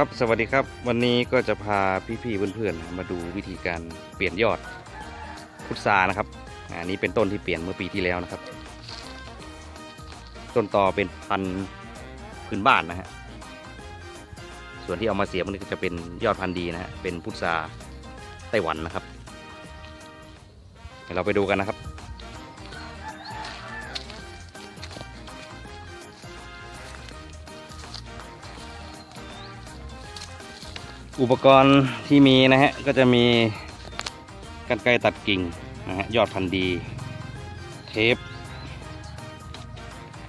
ครับสวัสดีครับ วันนี้ก็จะพาพี่ๆเพื่อนๆมาดูวิธีการเปลี่ยนยอดพุทรานะครับอันนี้เป็นต้นที่เปลี่ยนเมื่อปีที่แล้วนะครับ ต้นตอเป็นพันพื้นบ้านนะฮะส่วนที่เอามาเสียบมันก็จะเป็นยอดพันธุ์ดีนะฮะเป็นพุทราไต้หวันนะครับเดี๋ยวเราไปดูกันนะครับ อุปกรณ์ที่มีนะฮะก็จะมีกันไกรตัดกิ่งนะฮะยอดพันธุ์ดี เทป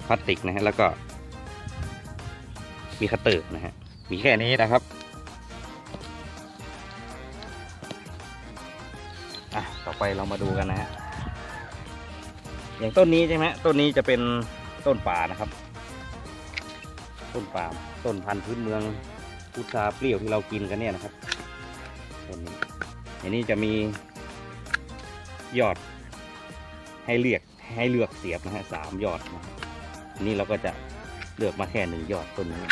พลาสติกนะฮะแล้วก็ มีคัตเตอร์นะฮะมีแค่นี้นะครับอะต่อไปเรามาดูกันนะฮะอย่างต้นนี้ใช่ไหมต้นนี้จะเป็นต้นป่านะครับ ต้นป่าต้นพันธุ์พื้นเมือง พุทราเปรี้ยวที่เรากินกันเนี่ยนะครับต้นนี้อันนี้จะมียอดให้เลือกให้เลือกเสียบนะฮะสามยอดนะอันนี้เราก็จะเลือกมาแค่หนึ่งยอดต้นนี้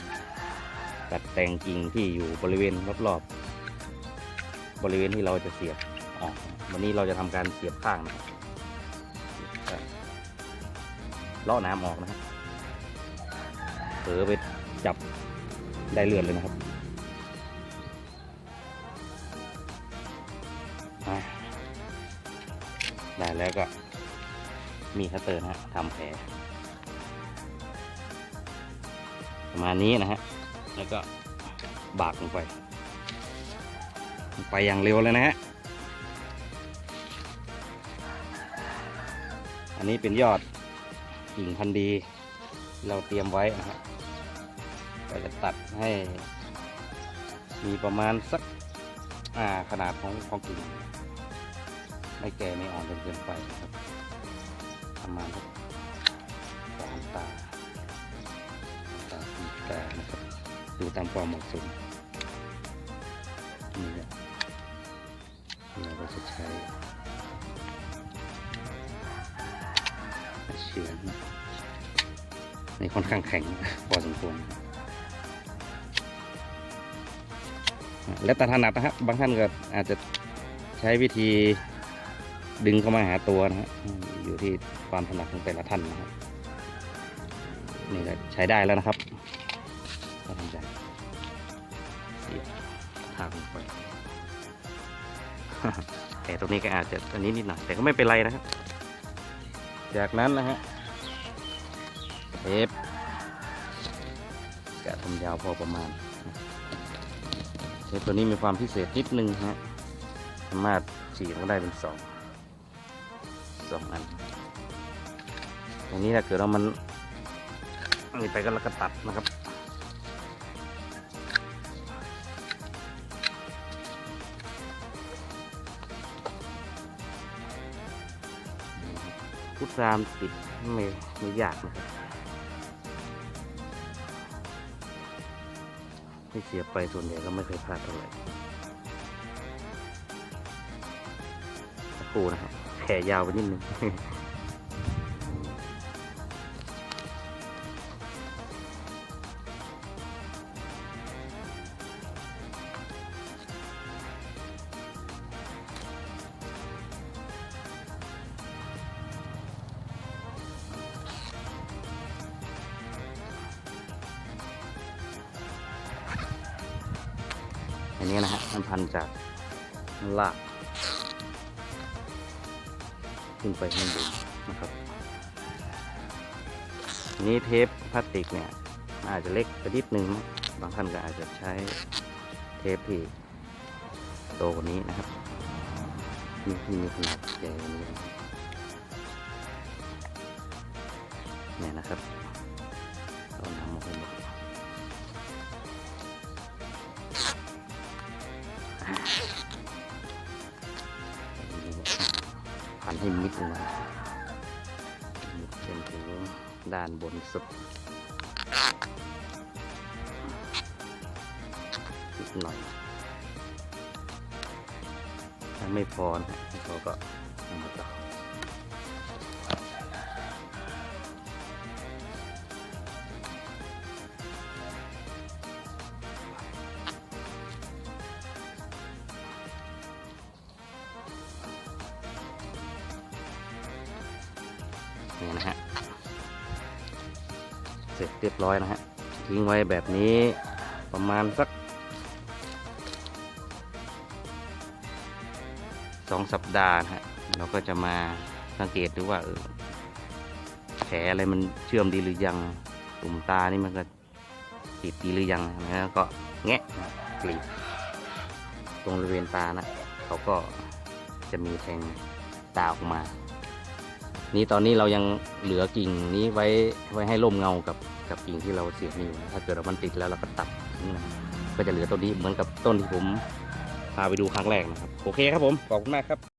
ตัดแต่งกิ่งที่อยู่บริเวณรอบๆบริเวณที่เราจะเสียบออกวันนี้เราจะทำการเสียบข้างนะครับเลาะน้ำออกนะฮะเผลอไปจับได้เลือดเลยนะครับ ได้แล้วก็มีคัตเตอร์นะฮะทำแผลประมาณนี้นะฮะ แล้วก็บากลงไป ไปอย่างเร็วเลยนะฮะ อันนี้เป็นยอดกิ่งพันธุ์ดี เราเตรียมไว้นะฮะก็จะตัดให้ มีประมาณสัก อ่า ขนาดของของกิ่ง ไม่แก่ไม่อ่อนจนเกินไปครับ ประมาณสามตาตาสี่ตานะครับดูตามความเหมาะสมนี่แหละเราก็จะใช้เฉือในค่อนข้างแข็งพอสมควรแล้วแต่ถนัดนะครับบางท่านก็อาจจะใช้วิธี ดึงเข้ามาหาตัวนะฮะอยู่ที่ความถนัดของแต่ละท่านนะครับนี่ก็ใช้ได้แล้วนะครับก็ทำใจทางลงไปแต่ตรงนี้ก็อาจจะอันนี้นิดหน่อยแต่ก็ไม่เป็นไรนะครับ จากนั้นนะฮะเทปกะทำยาวพอประมาณเทปตัวนี้มีความพิเศษนิดนึงฮะสามารถฉีดก็ได้เป็นสอง สองอันตรงนี้ถ้าเกิดว่ามันนี่ไปก็แล้วก็ตัดนะครับพุทรามติดไม่ไม่ยากนะครับที่เสียไปส่วนใหญ่ก็ไม่เคยพลาดเท่าไหร่สักครู่นะครับ แผ่ยาวไปนิดนึงอันนี้นะฮะมันพันจากลาก ขึ้นไปข้างบนนะครับนี้เทปพลาสติกเนี่ยอาจจะเล็กไปนิดนึงบางท่านก็อาจจะใช้เทปที่โตกว่านี้นะครับนี่ที่มีขนาดใหญ่กว่านี้เนี่ยนะครับเอาน้ำมาให้หมด พันให้มิดเลยนะมิดจนถึงด้านบนสุดนิดหน่อยถ้าไม่พอนะเขาก็ นี่นะฮะเสร็จเรียบร้อยนะฮะทิ้งไว้แบบนี้ประมาณสักสองสัปดาห์นะฮะเราก็จะมาสังเกตดูว่าแผลอะไรมันเชื่อมดีหรือยังตุ่มตานี่มันก็ติดดีหรือยังนะแล้วก็แงะนะกรีดตรงบริเวณตานะเขาก็จะมีแทงตาออกมา นี่ตอนนี้เรายังเหลือกิ่งนี้ไว้ไว้ให้ร่มเงากับกับกิ่งที่เราเสียบนิ้วถ้าเกิดมันติดแล้วเราก็ตัดนะก็จะเหลือต้นนี้เหมือนกับต้นที่ผมพาไปดูครั้งแรกนะครับ โอเคครับผม ขอบคุณมากครับ